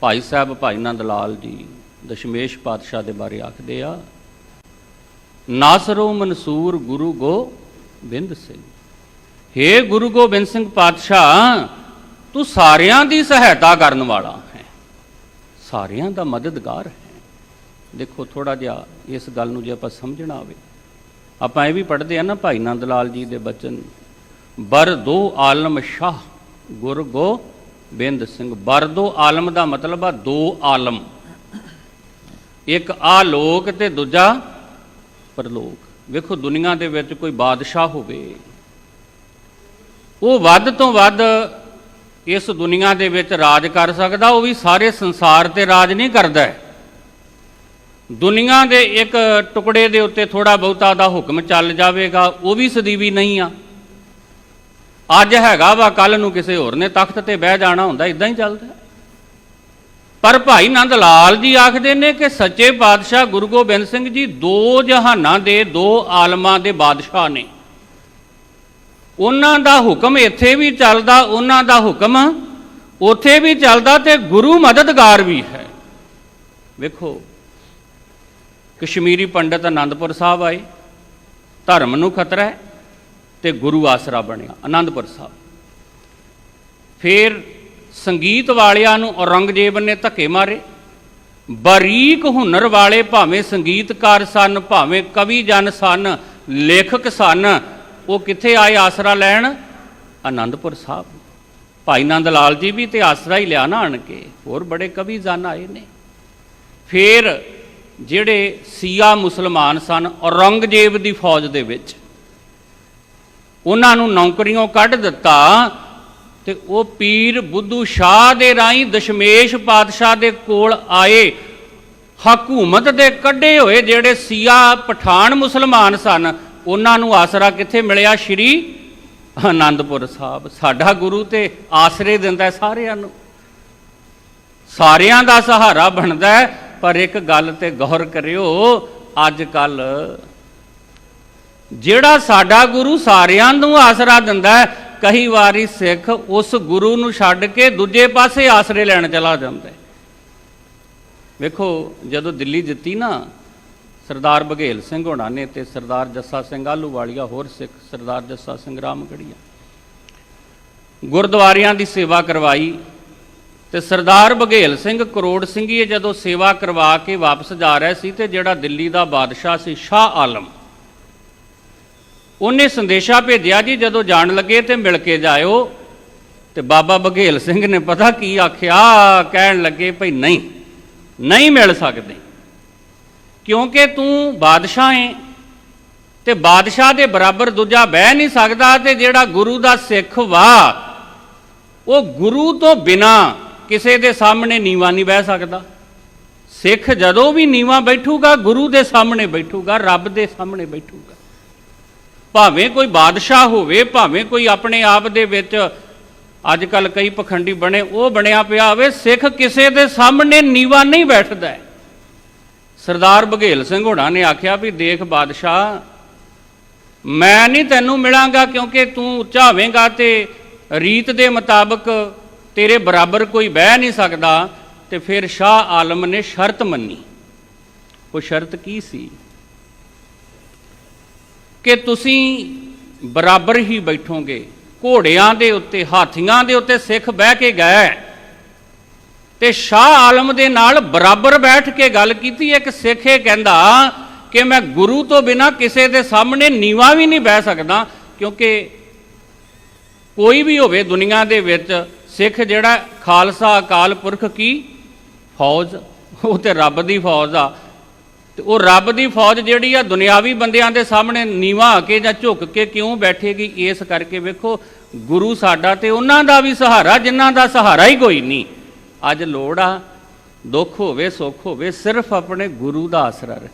ਭਾਈ ਸਾਹਿਬ, ਭਾਈ ਨੰਦ ਲਾਲ ਜੀ ਦਸ਼ਮੇਸ਼ ਪਾਤਸ਼ਾਹ ਦੇ ਬਾਰੇ ਆਖਦੇ ਆ, ਨਾਸਰੋ ਮਨਸੂਰ ਗੁਰੂ ਗੋਬਿੰਦ ਸਿੰਘ। ਹੇ ਗੁਰੂ ਗੋਬਿੰਦ ਸਿੰਘ ਪਾਤਸ਼ਾਹ, ਤੂੰ ਸਾਰਿਆਂ ਦੀ ਸਹਾਇਤਾ ਕਰਨ ਵਾਲਾ ਹੈ। ਸਾਰਿਆਂ ਦਾ ਮਦਦਗਾਰ ਹੈ। ਦੇਖੋ ਥੋੜਾ ਜਿਹਾ ਇਸ ਗੱਲ ਨੂੰ ਜੇ ਆਪਾਂ ਸਮਝਣਾ ਆਵੇ ਆਪਾਂ ਇਹ ਵੀ ਪੜ੍ਹਦੇ ਆ ਨਾ ਭਾਈ ਨੰਦ ਲਾਲ ਜੀ ਦੇ ਬਚਨ, ਬਰ ਦੋ ਆਲਮ ਸ਼ਾਹ ਗੁਰ ਗੋ ਬਿੰਦ ਸਿੰਘ ਬਰਦੋ ਆਲਮ ਦਾ ਮਤਲਬ ਆ ਦੋ ਆਲਮ। ਇੱਕ ਆ ਲੋਕ ਤੇ ਦੂਜਾ ਪਰਲੋਕ। ਵੇਖੋ, ਦੁਨੀਆ ਦੇ ਵਿੱਚ ਕੋਈ ਬਾਦਸ਼ਾਹ ਹੋਵੇ, ਉਹ ਵੱਧ ਤੋਂ ਵੱਧ ਇਸ ਦੁਨੀਆ ਦੇ ਵਿੱਚ ਰਾਜ ਕਰ ਸਕਦਾ, ਉਹ ਵੀ ਸਾਰੇ ਸੰਸਾਰ ਤੇ ਰਾਜ ਨਹੀਂ ਕਰਦਾ। ਹੈ। ਦੁਨੀਆ ਦੇ ਇੱਕ ਟੁਕੜੇ ਦੇ ਉੱਤੇ ਥੋੜਾ ਬਹੁਤਾ ਦਾ ਹੁਕਮ ਚੱਲ ਜਾਵੇਗਾ, ਉਹ ਵੀ ਸਦੀਵੀ ਨਹੀਂ ਆ। ਅੱਜ ਹੈਗਾ ਵਾ ਕੱਲ ਨੂੰ ਕਿਸੇ ਹੋਰ ਨੇ ਤਖਤ ਤੇ ਬਹਿ ਜਾਣਾ ਹੁੰਦਾ ਇਦਾਂ ਹੀ ਚੱਲਦਾ। ਪਰ ਭਾਈ ਨੰਦ ਲਾਲ ਜੀ ਆਖਦੇ ਨੇ ਕਿ ਸੱਚੇ ਪਾਤਸ਼ਾਹ ਗੁਰੂ ਗੋਬਿੰਦ ਸਿੰਘ ਜੀ ਦੋ ਜਹਾਨਾਂ ਦੇ, ਦੋ ਆਲਮਾਂ ਦੇ ਬਾਦਸ਼ਾਹ ਨੇ। ਉਹਨਾਂ ਦਾ ਹੁਕਮ ਇੱਥੇ ਵੀ ਚੱਲਦਾ, ਉਹਨਾਂ ਦਾ ਹੁਕਮ ਉੱਥੇ ਵੀ ਚੱਲਦਾ ਤੇ ਗੁਰੂ ਮਦਦਗਾਰ ਵੀ ਹੈ। ਵੇਖੋ, ਕਸ਼ਮੀਰੀ ਪੰਡਤ ਆਨੰਦਪੁਰ ਸਾਹਿਬ ਆਏ, ਧਰਮ ਨੂੰ ਖਤਰਾ ਹੈ। ਤੇ ਗੁਰੂ ਆਸਰਾ ਬਣਿਆ ਆਨੰਦਪੁਰ ਸਾਹਿਬ। ਫਿਰ ਸੰਗੀਤ ਵਾਲਿਆਂ ਨੂੰ ਔਰੰਗਜ਼ੇਬ ਨੇ ਧੱਕੇ ਮਾਰੇ। ਬਰੀਕ ਹੁਨਰ ਵਾਲੇ ਭਾਵੇਂ ਸੰਗੀਤਕਾਰ ਸਨ, ਭਾਵੇਂ ਕਵੀ ਜਨ ਸਨ, ਲੇਖਕ ਸਨ, ਉਹ ਕਿੱਥੇ ਆਏ ਆਸਰਾ ਲੈਣ? ਆਨੰਦਪੁਰ ਸਾਹਿਬ। ਭਾਈ ਨੰਦ ਲਾਲ ਜੀ ਵੀ ਤੇ ਆਸਰਾ ਹੀ ਲਿਆ ਨਾ ਆਣ ਕੇ ਹੋਰ ਬੜੇ ਕਵੀ ਜਨ ਆਏ ਨੇ। ਫਿਰ ਜਿਹੜੇ ਸੀਆ ਮੁਸਲਮਾਨ ਸਨ, ਔਰੰਗਜ਼ੇਬ ਦੀ ਫੌਜ ਦੇ ਵਿੱਚ ਉਹਨਾਂ ਨੂੰ ਨੌਕਰੀਆਂ ਕੱਢ ਦਿੱਤਾ ਤੇ ਉਹ ਪੀਰ ਬੁੱਧੂ ਸ਼ਾਹ ਦੇ ਰਾਹੀਂ ਦਸ਼ਮੇਸ਼ ਪਾਤਸ਼ਾਹ ਦੇ ਕੋਲ ਆਏ। ਹਕੂਮਤ ਦੇ ਕੱਢੇ ਹੋਏ ਜਿਹੜੇ ਸੀਆ ਪਠਾਨ ਮੁਸਲਮਾਨ ਸਨ, ਉਹਨਾਂ ਨੂੰ ਆਸਰਾ ਕਿੱਥੇ ਮਿਲਿਆ ਸ਼੍ਰੀ ਆਨੰਦਪੁਰ ਸਾਹਿਬ? ਸਾਡਾ ਗੁਰੂ ਤੇ ਆਸਰੇ ਦਿੰਦਾ ਸਾਰਿਆਂ ਨੂੰ। ਸਾਰਿਆਂ ਦਾ ਸਹਾਰਾ ਬਣਦਾ ਪਰ ਇੱਕ ਗੱਲ ਤੇ ਗੌਰ ਕਰਿਓ, ਅੱਜ ਕੱਲ ਜਿਹੜਾ ਸਾਡਾ ਗੁਰੂ ਸਾਰਿਆਂ ਨੂੰ ਆਸਰਾ ਦਿੰਦਾ ਹੈ, ਕਈ ਵਾਰੀ ਸਿੱਖ ਉਸ ਗੁਰੂ ਨੂੰ ਛੱਡ ਕੇ ਦੂਜੇ ਪਾਸੇ ਆਸਰੇ ਲੈਣ ਚਲਾ ਜਾਂਦਾ ਵੇਖੋ, ਜਦੋਂ ਦਿੱਲੀ ਜਿੱਤੀ ਨਾ, ਸਰਦਾਰ ਬਘੇਲ ਸਿੰਘ ਹੋਣਾ ਨੇ ਤੇ ਸਰਦਾਰ ਜੱਸਾ ਸਿੰਘ ਆਲੂਵਾਲੀਆ ਹੋਰ ਸਿੱਖ ਸਰਦਾਰ ਜੱਸਾ ਸਿੰਘ ਰਾਮਗੜੀਆ। ਗੁਰਦੁਆਰਿਆਂ ਦੀ ਸੇਵਾ ਕਰਵਾਈ ਤੇ ਸਰਦਾਰ ਬਘੇਲ ਸਿੰਘ ਕਰੋੜ ਸਿੰਘੀਏ ਜਦੋਂ ਸੇਵਾ ਕਰਵਾ ਕੇ ਵਾਪਸ ਜਾ ਰਿਹਾ ਸੀ ਤੇ ਜਿਹੜਾ ਦਿੱਲੀ ਦਾ ਬਾਦਸ਼ਾਹ ਸੀ ਸ਼ਾਹ ਆਲਮ ਉਹਨੇ ਸੰਦੇਸ਼ਾ ਭੇਜਿਆ ਜੀ, ਜਦੋਂ ਜਾਣ ਲੱਗੇ ਤੇ ਮਿਲ ਕੇ ਜਾਇਓ। ਤੇ ਬਾਬਾ ਬਘੇਲ ਸਿੰਘ ਨੇ ਪਤਾ ਕੀ ਆਖਿਆ? ਕਹਿਣ ਲੱਗੇ ਭਈ ਨਹੀਂ ਨਹੀਂ ਮਿਲ ਸਕਦੇ। ਕਿਉਂਕਿ ਤੂੰ ਬਾਦਸ਼ਾਹ ਹੈ ਤੇ ਬਾਦਸ਼ਾਹ ਦੇ ਬਰਾਬਰ ਦੂਜਾ ਬਹਿ ਨਹੀਂ ਸਕਦਾ ਤੇ ਜਿਹੜਾ ਗੁਰੂ ਦਾ ਸਿੱਖ ਵਾ, ਉਹ ਗੁਰੂ ਤੋਂ ਬਿਨਾ ਕਿਸੇ ਦੇ ਸਾਹਮਣੇ ਨੀਵਾ ਨਹੀਂ ਬਹਿ ਸਕਦਾ। ਸਿੱਖ ਜਦੋਂ ਵੀ ਨੀਵਾ ਬੈਠੂਗਾ, ਗੁਰੂ ਦੇ ਸਾਹਮਣੇ ਬੈਠੂਗਾ, ਰੱਬ ਦੇ ਸਾਹਮਣੇ ਬੈਠੂਗਾ। ਭਾਵੇਂ ਕੋਈ ਬਾਦਸ਼ਾਹ ਹੋਵੇ, ਭਾਵੇਂ ਕੋਈ ਆਪਣੇ ਆਪ ਦੇ ਵਿੱਚ ਅੱਜ ਕੱਲ ਕਈ ਪਖੰਡੀ ਬਣੇ, ਉਹ ਬਣਿਆ ਪਿਆ ਹੋਵੇ, ਸਿੱਖ ਕਿਸੇ ਦੇ ਸਾਹਮਣੇ ਨੀਵਾ ਨਹੀਂ ਬੈਠਦਾ ਸਰਦਾਰ ਬਘੇਲ ਸਿੰਘ ਹੋਣਾ ਨੇ ਆਖਿਆ ਵੀ ਦੇਖ ਬਾਦਸ਼ਾਹ, ਮੈਂ ਨਹੀਂ ਤੈਨੂੰ ਮਿਲਾਂਗਾ ਕਿਉਂਕਿ ਤੂੰ ਉੱਚਾ ਹੋਵੇਂਗਾ ਤੇ ਰੀਤ ਦੇ ਮੁਤਾਬਕ ਤੇਰੇ ਬਰਾਬਰ ਕੋਈ ਬਹਿ ਨਹੀਂ ਸਕਦਾ ਤੇ ਫਿਰ ਸ਼ਾਹ ਆਲਮ ਨੇ ਸ਼ਰਤ ਮੰਨੀ। ਉਹ ਸ਼ਰਤ ਕੀ ਸੀ? ਕਿ ਤੁਸੀਂ ਬਰਾਬਰ ਹੀ ਬੈਠੋਗੇ, ਘੋੜਿਆਂ ਦੇ ਉੱਤੇ, ਹਾਥੀਆਂ ਦੇ ਉੱਤੇ ਸਿੱਖ ਬਹਿ ਕੇ ਗਏ। ਤੇ ਸ਼ਾਹ ਆਲਮ ਦੇ ਨਾਲ ਬਰਾਬਰ ਬੈਠ ਕੇ ਗੱਲ ਕੀਤੀ, ਇੱਕ ਸਿੱਖ ਇਹ ਕਹਿੰਦਾ ਕਿ ਮੈਂ ਗੁਰੂ ਤੋਂ ਬਿਨਾ ਕਿਸੇ ਦੇ ਸਾਹਮਣੇ ਨੀਵਾ ਵੀ ਨਹੀਂ ਬਹਿ ਸਕਦਾ, ਕਿਉਂਕਿ ਕੋਈ ਵੀ ਹੋਵੇ ਦੁਨੀਆ ਦੇ ਵਿੱਚ ਸਿੱਖ ਜਿਹੜਾ ਖਾਲਸਾ ਅਕਾਲ ਪੁਰਖ ਕੀ? ਫੌਜ। ਉਹ ਤੇ ਰੱਬ ਦੀ ਫੌਜ ਆ। ਤੇ ਉਹ ਰੱਬ ਦੀ ਫੌਜ ਜਿਹੜੀ ਆ ਦੁਨਿਆਵੀ ਬੰਦਿਆਂ ਦੇ ਸਾਹਮਣੇ ਨੀਵਾ ਆ ਕੇ ਜਾਂ ਝੁਕ ਕੇ ਕਿਉਂ ਬੈਠੇਗੀ, ਇਸ ਕਰਕੇ ਵੇਖੋ ਗੁਰੂ ਸਾਡਾ ਤੇ ਉਹਨਾਂ ਦਾ ਵੀ ਸਹਾਰਾ, ਜਿਨ੍ਹਾਂ ਦਾ ਸਹਾਰਾ ਹੀ ਕੋਈ ਨਹੀਂ। ਅੱਜ ਲੋੜ ਆ ਦੁੱਖ ਹੋਵੇ, ਸੁੱਖ ਹੋਵੇ, ਸਿਰਫ ਆਪਣੇ ਗੁਰੂ ਦਾ ਆਸਰਾ ਰੱਖੀ